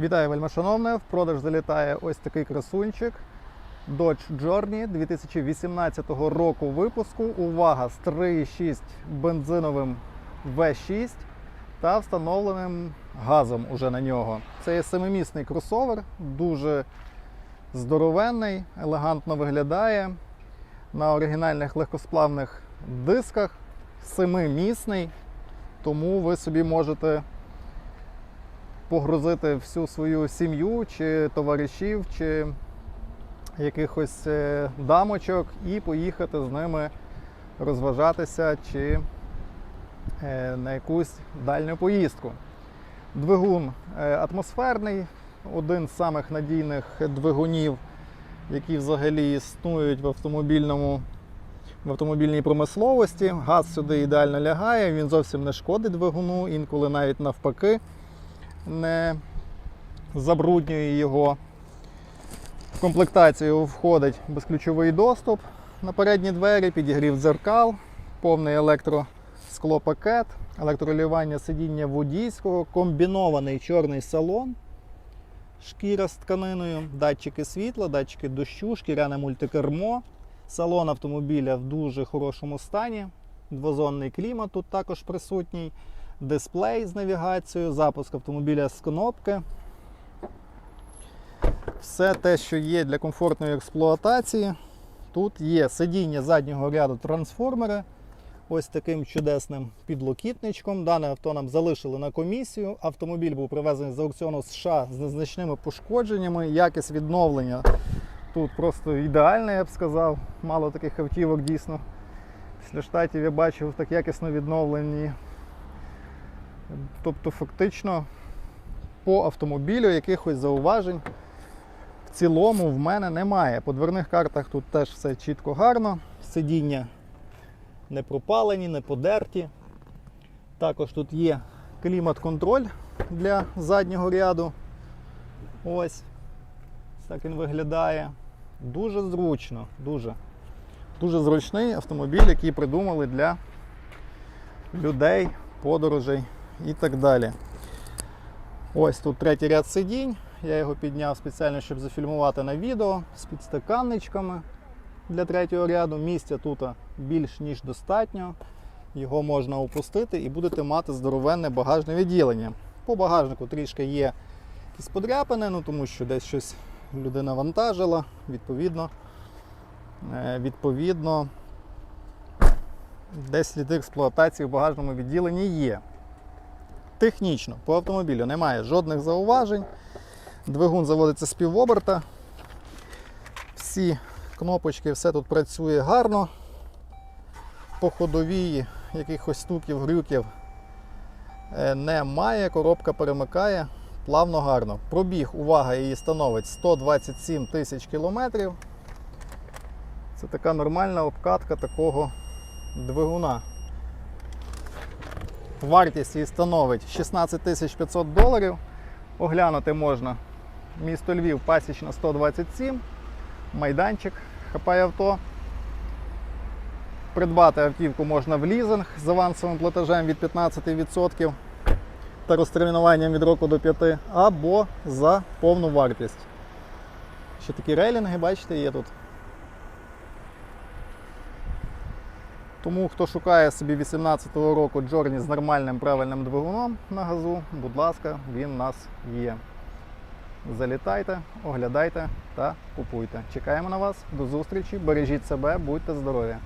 Вітаю, вельмишановне! В продаж залітає ось такий красунчик Dodge Journey 2018 року випуску. Увага! З 3,6 бензиновим V6 та встановленим газом уже на нього. Це є семимісний кросовер, дуже здоровенний, елегантно виглядає. На оригінальних легкосплавних дисках, семимісний, тому ви собі можете погрузити всю свою сім'ю, чи товаришів, чи якихось е, дамочок і поїхати з ними розважатися чи е, на якусь дальню поїздку. Двигун е, атмосферний, один з самих надійних двигунів, які взагалі існують в автомобільному. В автомобільній промисловості газ сюди ідеально лягає, він зовсім не шкодить двигуну, інколи навіть навпаки не забруднює його. В комплектацію входить безключовий доступ на передні двері, підігрів дзеркал, повний електросклопакет, електролювання сидіння водійського, комбінований чорний салон, шкіра з тканиною, датчики світла, датчики дощу, шкіряне мультикермо. Салон автомобіля в дуже хорошому стані. Двозонний клімат тут також присутній дисплей з навігацією, запуск автомобіля з кнопки. Все те, що є для комфортної експлуатації. Тут є сидіння заднього ряду трансформери. Ось таким чудесним підлокітничком. Дане авто нам залишили на комісію. Автомобіль був привезений з аукціону США з незначними пошкодженнями. Якість відновлення тут просто ідеальна, я б сказав. Мало таких автівок дійсно. Після штатів я бачив так якісно відновлені. Тобто, фактично, по автомобілю якихось зауважень в цілому в мене немає. По дверних картах тут теж все чітко гарно. Сидіння не пропалені, не подерті. Також тут є клімат-контроль для заднього ряду. Ось так він виглядає. Дуже зручно, дуже. Дуже зручний автомобіль, який придумали для людей, подорожей і так далі. Ось тут третій ряд сидінь. Я його підняв спеціально, щоб зафільмувати на відео з підстаканничками для третього ряду. Місця тут більш ніж достатньо. Його можна опустити і будете мати здоровенне багажне відділення. По багажнику трішки є якісь подряпини, ну тому що десь щось людина вантажила, відповідно, е, відповідно, десь сліди експлуатації в багажному відділенні є. Технічно по автомобілю немає жодних зауважень. Двигун заводиться з півоберта. Всі кнопочки, все тут працює гарно. По ходовій якихось стуків, грюків е, немає. Коробка перемикає плавно гарно. Пробіг, увага, її становить 127 тисяч кілометрів. Це така нормальна обкатка такого двигуна. Вартість її становить 16 500 доларів. Оглянути можна місто Львів, пасічна 127, майданчик хапає авто. Придбати автівку можна в лізинг з авансовим платежем від 15% та розтермінуванням від року до 5 або за повну вартість. Ще такі рейлінги, бачите, є тут. Тому хто шукає собі 18-го року Джорні з нормальним правильним двигуном на газу, будь ласка, він у нас є. Залітайте, оглядайте та купуйте. Чекаємо на вас. До зустрічі, бережіть себе, будьте здорові!